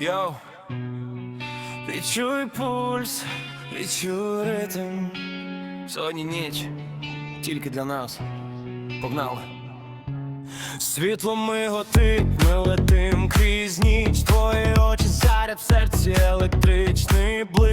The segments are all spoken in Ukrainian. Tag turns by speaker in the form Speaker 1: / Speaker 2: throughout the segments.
Speaker 1: Йоу. Відчуй пульс, відчуй ритм. Сьогодні ніч, тільки для нас. Погнали. Світло миготить, ми летим крізь ніч. Твої очі заряд в серці електричний блиц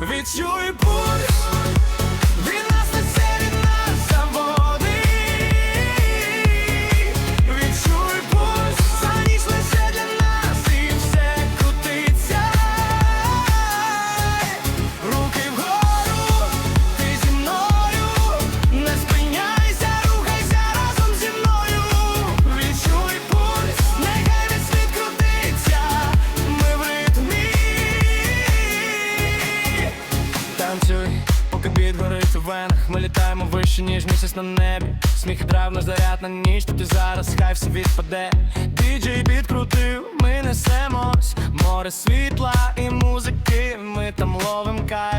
Speaker 1: Відчуй пульс Танцюй, поки бід горить у венах Ми літаємо вище, ніж місяць на небі. Сміх і драйв наш заряд на ніч Тут і зараз хай все відпаде. Діджей підкрутив, ми несемось. Море світла і музики Ми там ловим кайф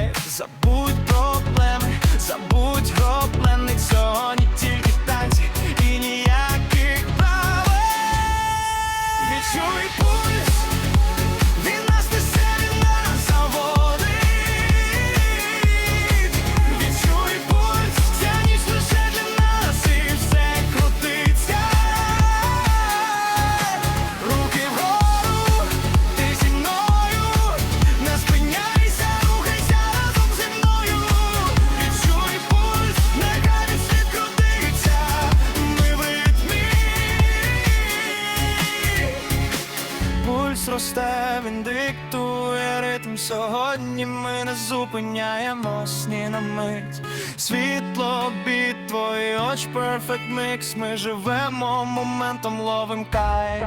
Speaker 1: росте, він диктує ритм. Сьогодні ми не зупиняємось ні на мить. Світло, біт, твої очі, перфект мікс Ми живемо моментом, ловим кайф